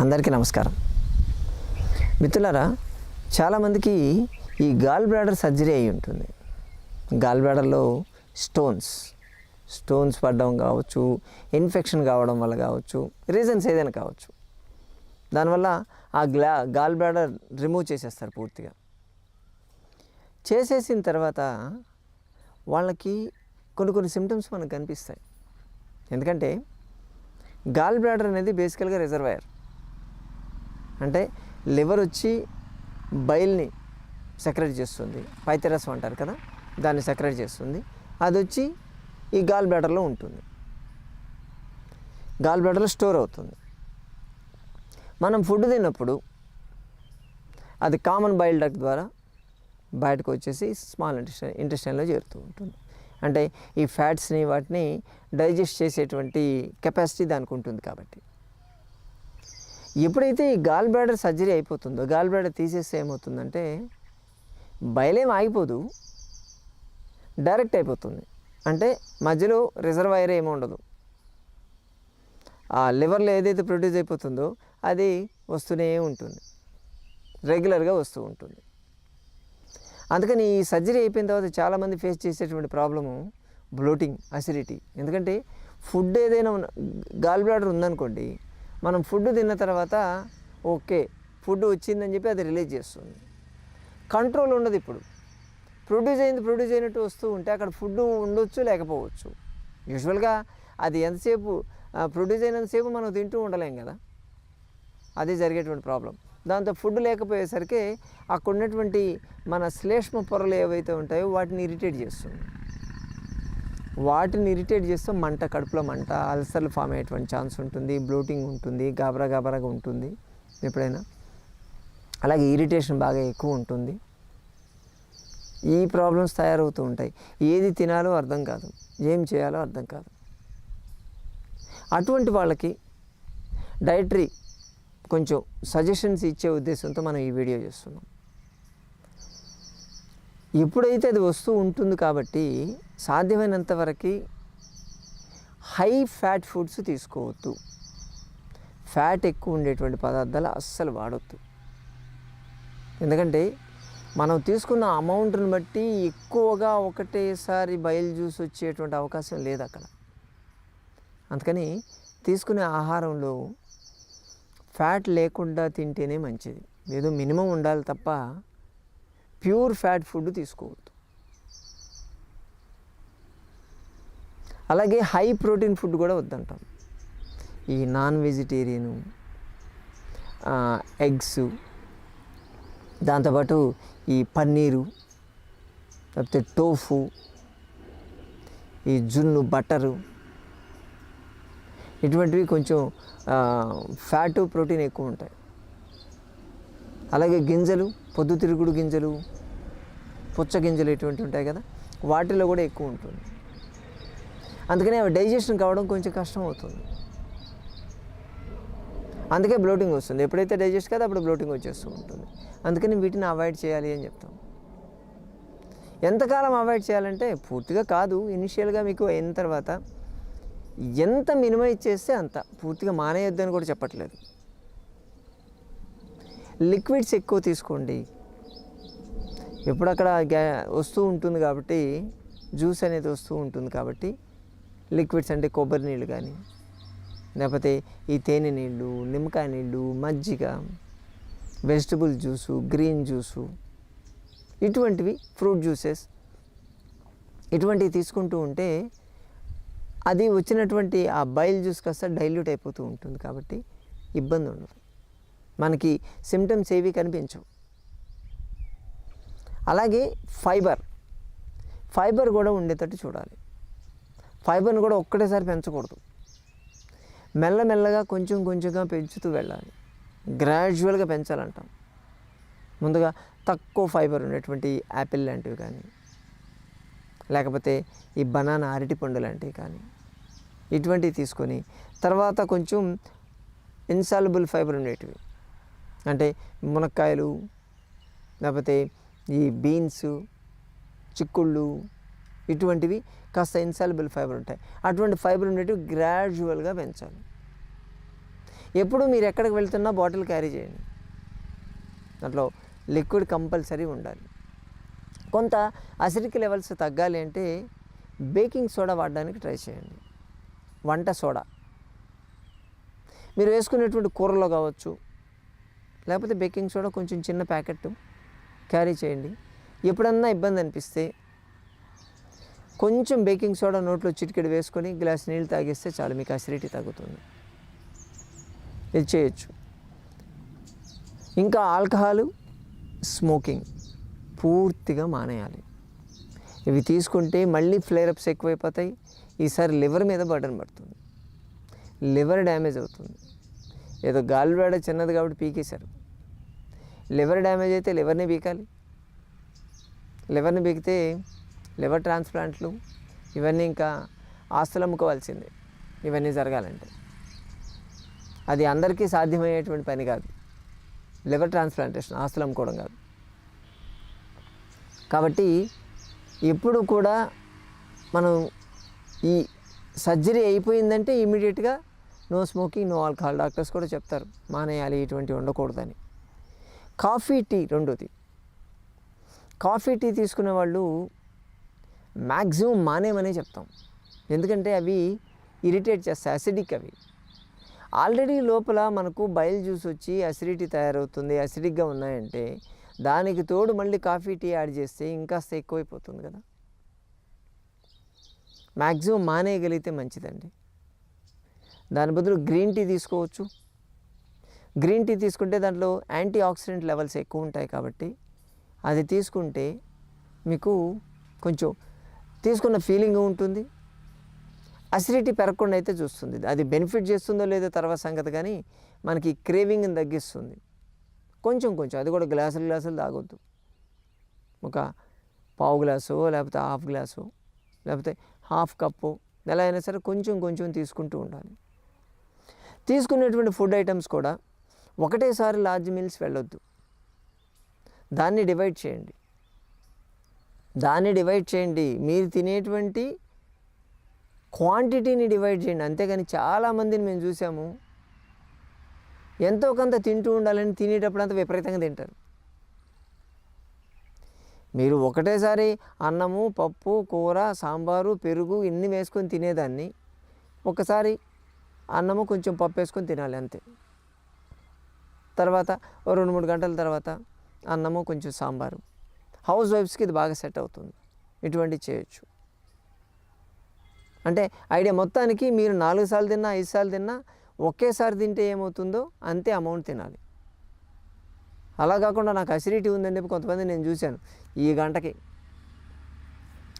అందరికీ నమస్కారం. మిత్రులారా చాలామందికి ఈ గాల్ బ్లాడర్ సర్జరీ అయి ఉంటుంది. గాల్ బ్లాడర్లో స్టోన్స్ స్టోన్స్ పడడం కావచ్చు ఇన్ఫెక్షన్ కావడం వల్ల కావచ్చు రీజన్స్ ఏదైనా కావచ్చు. దానివల్ల ఆ గ్లా గాల్ బ్లాడర్ రిమూవ్ చేసేస్తారు పూర్తిగా. చేసేసిన తర్వాత వాళ్ళకి కొన్ని కొన్ని సిమ్టమ్స్ మనకు కనిపిస్తాయి. ఎందుకంటే గాల్ బ్లాడర్ అనేది బేసికల్గా రిజర్వాయర్. అంటే లివర్ వచ్చి బైల్ని సెక్రెట్ చేస్తుంది. పైతరసం అంటారు కదా దాన్ని సెక్రెట్ చేస్తుంది. అది వచ్చి ఈ గాల్ బ్లాడర్లో ఉంటుంది. గాల్ బ్లాడర్లో స్టోర్ అవుతుంది. మనం ఫుడ్ తిన్నప్పుడు అది కామన్ బైల్ డక్ట్ ద్వారా బయటకు వచ్చేసి స్మాల్ ఇంటెస్టైన్ ఇంటెస్టైన్లో చేరుతూ ఉంటుంది. అంటే ఈ ఫ్యాట్స్ని వాటిని డైజెస్ట్ చేసేటువంటి కెపాసిటీ దానికి ఉంటుంది కాబట్టి. ఎప్పుడైతే ఈ గాల్ బ్లాడర్ సర్జరీ అయిపోతుందో గాల్ బ్లాడర్ తీసేస్తే ఏమవుతుందంటే బయలేం ఆగిపోదు. డైరెక్ట్ అయిపోతుంది. అంటే మధ్యలో రిజర్వాయర్ ఏమి ఉండదు. ఆ లివర్లో ఏదైతే ప్రొడ్యూస్ అయిపోతుందో అది వస్తూనే ఉంటుంది. రెగ్యులర్గా వస్తూ ఉంటుంది. అందుకని ఈ సర్జరీ అయిపోయిన తర్వాత చాలామంది ఫేస్ చేసేటువంటి ప్రాబ్లము బ్లోటింగ్ అసిడిటీ ఎందుకంటే ఫుడ్ ఏదైనా ఉన్న గాల్ బ్లాడర్ ఉందనుకోండి మనం ఫుడ్ తిన్న తర్వాత ఓకే ఫుడ్ వచ్చిందని చెప్పి అది రిలీజ్ చేస్తుంది. కంట్రోల్ ఉండదు ఇప్పుడు. ప్రొడ్యూస్ అయింది ప్రొడ్యూస్ అయినట్టు వస్తూ ఉంటే అక్కడ ఫుడ్ ఉండొచ్చు లేకపోవచ్చు. యూజువల్గా అది ఎంతసేపు ప్రొడ్యూస్ అయినంతసేపు మనం తింటూ ఉండలేం కదా. అది జరిగేటువంటి ప్రాబ్లం. దాంతో ఫుడ్ లేకపోయేసరికి అక్కడ ఉన్నటువంటి మన శ్లేష్మ పొరలు ఏవైతే ఉంటాయో వాటిని ఇరిటేట్ చేస్తుంది. వాటిని ఇరిటేట్ చేస్తే మంట కడుపులో మంట అల్సర్లు ఫామ్ అయ్యేటువంటి ఛాన్స్ ఉంటుంది బ్లోటింగ్ ఉంటుంది గాబరా గాబరాగా ఉంటుంది ఎప్పుడైనా. అలాగే ఇరిటేషన్ బాగా ఎక్కువ ఉంటుంది. ఈ ప్రాబ్లమ్స్ తయారవుతూ ఉంటాయి. ఏది తినాలో అర్థం కాదు ఏం చేయాలో అర్థం కాదు. అటువంటి వాళ్ళకి డైటరీ కొంచెం సజెషన్స్ ఇచ్చే ఉద్దేశంతో మనం ఈ వీడియో చేస్తున్నాం. ఎప్పుడైతే అది వస్తూ ఉంటుంది కాబట్టి సాధ్యమైనంత వరకు హై ఫ్యాట్ ఫుడ్స్ తీసుకోవద్దు. ఫ్యాట్ ఎక్కువ ఉండేటువంటి పదార్థాలు అస్సలు వాడొద్దు. ఎందుకంటే మనం తీసుకున్న అమౌంట్ని బట్టి ఎక్కువగా ఒకటేసారి బయలు జ్యూస్ వచ్చేటువంటి అవకాశం లేదు అక్కడ. అందుకని తీసుకునే ఆహారంలో ఫ్యాట్ లేకుండా తింటేనే మంచిది. ఏదో మినిమం ఉండాలి తప్ప ప్యూర్ ఫ్యాట్ ఫుడ్ తీసుకోవద్దు. అలాగే హై ప్రోటీన్ ఫుడ్ కూడా వద్దంటాం. ఈ నాన్ వెజిటేరియను ఎగ్స్ దాంతోపాటు ఈ పన్నీరు లేకపోతే టోఫు ఈ జున్ను బటరు ఇటువంటివి కొంచెం ఫ్యాట్ ప్రోటీన్ ఎక్కువ ఉంటాయి. అలాగే గింజలు పొద్దుతిరుగుడు గింజలు పుచ్చ గింజలు ఇటువంటి ఉంటాయి కదా వాటిలో కూడా ఎక్కువ ఉంటుంది. అందుకని అవి డైజెషన్ కావడం కొంచెం కష్టం అవుతుంది. అందుకే బ్లోటింగ్ వస్తుంది. ఎప్పుడైతే డైజెస్ట్ కాదో అప్పుడు బ్లోటింగ్ వచ్చేస్తూ ఉంటుంది. అందుకని వీటిని అవాయిడ్ చేయాలి అని చెప్తాం. ఎంతకాలం అవాయిడ్ చేయాలంటే పూర్తిగా కాదు. ఇనిషియల్గా మీకు అయిన తర్వాత ఎంత మినిమైజ్ చేస్తే అంత. పూర్తిగా మానేయొద్దు అని కూడా చెప్పట్లేదు. లిక్విడ్స్ ఎక్కువ తీసుకోండి. ఎప్పుడక్కడ గ్యా వస్తూ ఉంటుంది కాబట్టి జ్యూస్ అనేది వస్తూ ఉంటుంది కాబట్టి లిక్విడ్స్ అంటే కొబ్బరి నీళ్ళు కానీ లేకపోతే ఈ తేనె నీళ్ళు నిమ్మకాయ నీళ్ళు మజ్జిగ వెజిటబుల్ జ్యూసు గ్రీన్ జ్యూసు ఇటువంటివి ఫ్రూట్ జ్యూసెస్ ఇటువంటివి తీసుకుంటూ ఉంటే అది వచ్చినటువంటి ఆ బైల్ జ్యూస్ కాస్త డైల్యూట్ అయిపోతూ ఉంటుంది కాబట్టి ఇబ్బంది ఉండదు. మనకి సిమ్టమ్స్ ఏవి కనిపించవు. అలాగే ఫైబర్ ఫైబర్ కూడా ఉండేటట్టు చూడాలి. ఫైబర్ని కూడా ఒక్కటేసారి పెంచకూడదు. మెల్లమెల్లగా కొంచెం కొంచెంగా పెంచుతూ వెళ్ళాలి. గ్రాడ్యువల్గా పెంచాలంటాం. ముందుగా తక్కువ ఫైబర్ ఉన్నటువంటి యాపిల్ లాంటివి కానీ లేకపోతే ఈ బనానా అరటిపండు లాంటివి కానీ ఇటువంటివి తీసుకొని తర్వాత కొంచెం ఇన్సాలబుల్ ఫైబర్ ఉండేటివి. అంటే మునక్కాయలు లేకపోతే ఈ బీన్స్ చిక్కుళ్ళు ఇటువంటివి కాస్త ఇన్సాలబుల్ ఫైబర్ ఉంటాయి. అటువంటి ఫైబర్ ఉండేటివి గ్రాడ్యువల్గా పెంచాలి. ఎప్పుడు మీరు ఎక్కడికి వెళ్తున్నా బాటిల్ క్యారీ చేయండి. దాంట్లో లిక్విడ్ కంపల్సరీ ఉండాలి. కొంత అసిడిక్ లెవెల్స్ తగ్గాలి అంటే బేకింగ్ సోడా వాడడానికి ట్రై చేయండి. వంట సోడా మీరు వేసుకునేటువంటి కూరలో కావచ్చు లేకపోతే బేకింగ్ సోడా కొంచెం చిన్న ప్యాకెట్ క్యారీ చేయండి. ఎప్పుడన్నా ఇబ్బంది అనిపిస్తే కొంచెం బేకింగ్ సోడా నోట్లో చిటికెడు వేసుకొని గ్లాస్ నీళ్ళు తాగేస్తే చాలు మీకు అసిడిటీ తగ్గుతుంది. ఇది చేయొచ్చు. ఇంకా ఆల్కహాలు స్మోకింగ్ పూర్తిగా మానేయాలి. ఇవి తీసుకుంటే మళ్ళీ ఫ్లేరప్స్ ఎక్కువైపోతాయి. ఈసారి లివర్ మీద బర్డన్ పడుతుంది. లివర్ డ్యామేజ్ అవుతుంది. ఏదో గాలివాడ చిన్నది కాబట్టి పీకేశారు. లివర్ డ్యామేజ్ అయితే లివర్ని బీకాలి లివర్ని బీకితే లివర్ ట్రాన్స్ప్లాంట్లు ఇవన్నీ ఇంకా ఆస్తులు అమ్ముకోవాల్సిందే. ఇవన్నీ జరగాలంటే. అది అందరికీ సాధ్యమయ్యేటువంటి పని కాదు. లివర్ ట్రాన్స్ప్లాంటేషన్ ఆస్తులు అమ్ముకోవడం కాదు. కాబట్టి ఎప్పుడు కూడా మనం ఈ సర్జరీ అయిపోయిందంటే ఇమీడియట్గా no smoking no alcohol. Doctors కూడా చెప్తారు మానేయాలి ఇటువంటివి ఉండకూడదని. కాఫీ టీ రెండోది. కాఫీ టీ తీసుకునే వాళ్ళు మ్యాక్సిమం మానేమనే చెప్తాం. ఎందుకంటే అవి ఇరిటేట్ చేస్తాయి అసిడిక్ అవి. ఆల్రెడీ లోపల మనకు బయల్ జ్యూస్ వచ్చి అసిడిటీ తయారవుతుంది అసిడిక్గా ఉన్నాయంటే దానికి తోడు మళ్ళీ కాఫీ టీ యాడ్ చేస్తే ఇంకాస్త ఎక్కువైపోతుంది కదా. మ్యాక్సిమం మానేయగలిగితే మంచిదండి. దాని బదులు గ్రీన్ టీ తీసుకోవచ్చు. గ్రీన్ టీ తీసుకుంటే దాంట్లో యాంటీ ఆక్సిడెంట్ లెవెల్స్ ఎక్కువ ఉంటాయి కాబట్టి అది తీసుకుంటే మీకు కొంచెం తీసుకున్న ఫీలింగ్ ఉంటుంది. అసిడిటీ పెరగకుండా అయితే చూస్తుంది. అది బెనిఫిట్ చేస్తుందో లేదో తర్వాత సంగతి కానీ మనకి క్రేవింగ్ని తగ్గిస్తుంది. కొంచెం కొంచెం అది కూడా గ్లాసులు గ్లాసులు తాగొద్దు. ఒక పావు గ్లాసు లేకపోతే హాఫ్ గ్లాసు లేకపోతే హాఫ్ కప్పు ఎలా అయినా సరే కొంచెం కొంచెం తీసుకుంటూ ఉండాలి. తీసుకునేటువంటి ఫుడ్ ఐటమ్స్ కూడా ఒకటేసారి లార్జ్ మీల్స్ వెళ్ళొద్దు. దాన్ని డివైడ్ చేయండి. దాన్ని డివైడ్ చేయండి. మీరు తినేటువంటి క్వాంటిటీని డివైడ్ చేయండి. అంతేగాని చాలామందిని మేము చూసాము. ఎంతో కొంత తింటూ ఉండాలని తినేటప్పుడు అంత విపరీతంగా తింటారు. మీరు ఒకటేసారి అన్నము పప్పు కూర సాంబారు పెరుగు ఇన్ని వేసుకొని తినేదాన్ని. ఒకసారి అన్నము కొంచెం పప్పు వేసుకొని తినాలి అంతే. తర్వాత రెండు మూడు గంటల తర్వాత అన్నము కొంచెం సాంబారు. హౌస్ వైఫ్స్కి ఇది బాగా సెట్ అవుతుంది. ఇటువంటివి చేయొచ్చు. అంటే ఐడియా మొత్తానికి మీరు నాలుగు సార్లు తిన్నా ఐదు సార్లు తిన్నా ఒకేసారి తింటే ఏమవుతుందో అంతే అమౌంట్ తినాలి. అలా కాకుండా నాకు అసిడిటీ ఉందని చెప్పి కొంతమంది నేను చూశాను. ఈ గంటకి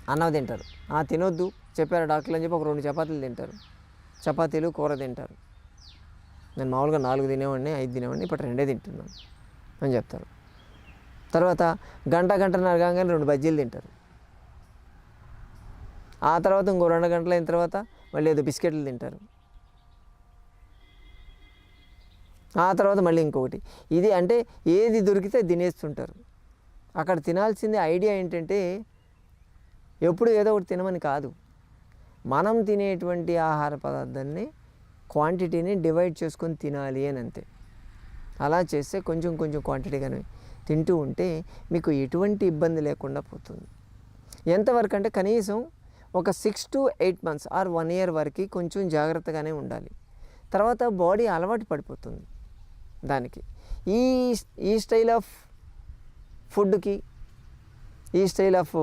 అన్నం తింటారు. ఆ తినొద్దు చెప్పారు డాక్టర్లు అని చెప్పి ఒక రెండు చపాతీలు తింటారు. చపాతీలు కూర తింటారు. నేను మామూలుగా నాలుగు తినేవాడిని ఐదు తినేవాడిని ఇప్పుడు రెండే తింటున్నాను అని చెప్తారు. తర్వాత గంట గంటన్నర కాగానే రెండు బజ్జీలు తింటారు. ఆ తర్వాత ఇంకో రెండు గంటలు అయిన తర్వాత మళ్ళీ ఏదో బిస్కెట్లు తింటారు. ఆ తర్వాత మళ్ళీ ఇంకొకటి. ఇది అంటే ఏది దొరికితే తినేస్తుంటారు. అక్కడ తినాల్సింది ఐడియా ఏంటంటే ఎప్పుడు ఏదో ఒకటి తినమని కాదు. మనం తినేటువంటి ఆహార పదార్థాన్ని క్వాంటిటీని డివైడ్ చేసుకొని తినాలి అని అంతే. అలా చేస్తే కొంచెం కొంచెం క్వాంటిటీగానే తింటూ ఉంటే మీకు ఎటువంటి ఇబ్బంది లేకుండా పోతుంది. ఎంతవరకు అంటే కనీసం ఒక six to eight months or one year వరకు కొంచెం జాగ్రత్తగానే ఉండాలి. తర్వాత బాడీ అలవాటు పడిపోతుంది దానికి. ఈ ఈ స్టైల్ ఆఫ్ ఫుడ్కి ఈ స్టైల్ ఆఫ్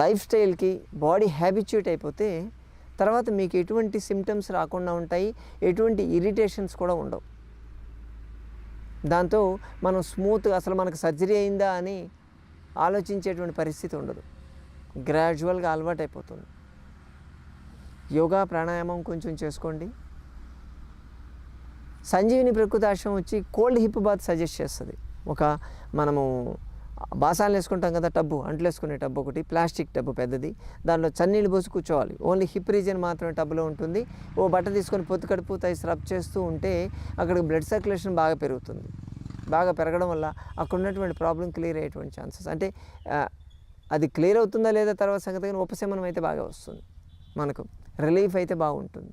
లైఫ్ స్టైల్కి బాడీ హ్యాబిచ్యూట్ అయిపోతే తర్వాత మీకు ఎటువంటి సిమ్టమ్స్ రాకుండా ఉంటాయి ఎటువంటి ఇరిటేషన్స్ కూడా ఉండవు. దాంతో మనం స్మూత్ అసలు మనకు సర్జరీ అయిందా అని ఆలోచించేటువంటి పరిస్థితి ఉండదు. గ్రాడ్యువల్గా అలవాటు అయిపోతుంది యోగా ప్రాణాయామం కొంచెం చేసుకోండి. సంజీవిని ప్రకృతి ఆశ్రమం వచ్చి కోల్డ్ హిప్ బాత్ సజెస్ట్ చేస్తుంది. ఒక మనము బాసాలు వేసుకుంటాం కదా టబ్బు అంట్లు వేసుకునే టబ్బు ఒకటి ప్లాస్టిక్ టబ్బు పెద్దది. దానిలో చన్నీళ్ళు పోసి కూర్చోవాలి. ఓన్లీ హిప్ రీజన్ మాత్రమే టబ్బులో ఉంటుంది. ఓ బట్ట తీసుకొని పొత్తు కడుపు తై స్రబ్ చేస్తూ ఉంటే అక్కడ బ్లడ్ సర్క్యులేషన్ బాగా పెరుగుతుంది. బాగా పెరగడం వల్ల అక్కడ ఉన్నటువంటి ప్రాబ్లం క్లియర్ అయ్యేటువంటి ఛాన్సెస్. అంటే అది క్లియర్ అవుతుందా లేదా తర్వాత సంగతి కానీ ఉపశమనం అయితే బాగా వస్తుంది. మనకు రిలీఫ్ అయితే బాగుంటుంది.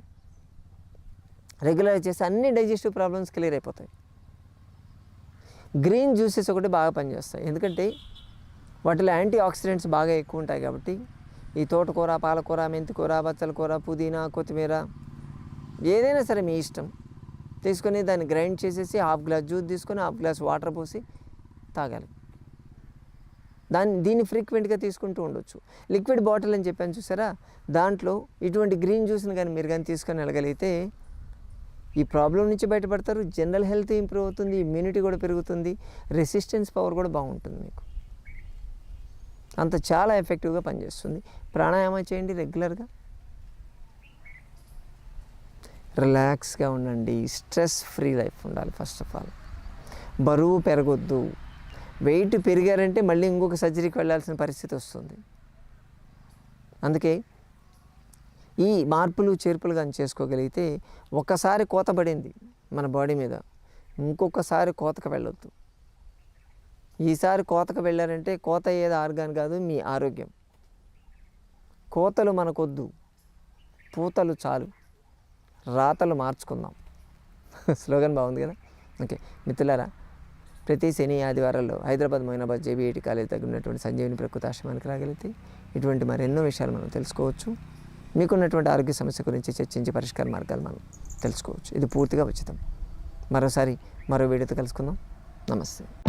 రెగ్యులర్ చేస్తే అన్ని డైజెస్టివ్ ప్రాబ్లమ్స్ క్లియర్ అయిపోతాయి. గ్రీన్ జ్యూసెస్ ఒకటి బాగా పనిచేస్తాయి. ఎందుకంటే వాటిలో యాంటీ ఆక్సిడెంట్స్ బాగా ఎక్కువ ఉంటాయి కాబట్టి ఈ తోటకూర పాలకూర మెంతికూర బచ్చల కూర పుదీనా కొత్తిమీర ఏదైనా సరే మీ ఇష్టం. తీసుకొని దాన్ని గ్రైండ్ చేసేసి హాఫ్ గ్లాస్ జ్యూస్ తీసుకొని హాఫ్ గ్లాస్ వాటర్ పోసి తాగాలి. దాన్ని దీన్ని ఫ్రీక్వెంట్గా తీసుకుంటూ ఉండొచ్చు. లిక్విడ్ బాటిల్ అని చెప్పాను చూసారా? దాంట్లో ఇటువంటి గ్రీన్ జ్యూస్ని కానీ మీరు కానీ తీసుకొని వెళ్ళగలిగితే ఈ ప్రాబ్లం నుంచి బయటపడతారు జనరల్ హెల్త్ ఇంప్రూవ్ అవుతుంది ఇమ్యూనిటీ కూడా పెరుగుతుంది రెసిస్టెన్స్ పవర్ కూడా బాగుంటుంది మీకు. అంత చాలా ఎఫెక్టివ్గా పనిచేస్తుంది. ప్రాణాయామం చేయండి రెగ్యులర్గా. రిలాక్స్గా ఉండండి. స్ట్రెస్ ఫ్రీ లైఫ్ ఉండాలి ఫస్ట్ ఆఫ్ ఆల్. బరువు పెరగొద్దు. వెయిట్ పెరిగారంటే మళ్ళీ ఇంకొక సర్జరీకి వెళ్ళాల్సిన పరిస్థితి వస్తుంది. అందుకే ఈ మార్పులు చేర్పులు కానీ చేసుకోగలిగితే ఒకసారి కోత పడింది మన బాడీ మీద. ఇంకొకసారి కోతకు వెళ్ళొద్దు. ఈసారి కోతకు వెళ్ళారంటే కోత అయ్యేది ఆర్గాన్ కాదు మీ ఆరోగ్యం. కోతలు మనకొద్దు. పూతలు చాలు. రాతలు మార్చుకుందాం. స్లోగన్ బాగుంది కదా? ఓకే. మిత్రులారా ప్రతి శని ఆదివారాల్లో హైదరాబాద్ మొయినాబాద్ జేబీఐటి కాలేజ్ దగ్గర ఉన్నటువంటి సంజీవిని ప్రకృతి ఆశ్రమానికి రాగలిగితే ఇటువంటి మరెన్నో విషయాలు మనం తెలుసుకోవచ్చు. మీకున్నటువంటి ఆరోగ్య సమస్య గురించి చర్చించి పరిష్కార మార్గాలు మనం తెలుసుకోవచ్చు. ఇది పూర్తిగా ఉచితం. మరోసారి మరో వీడియోతో కలుసుకుందాం. నమస్తే.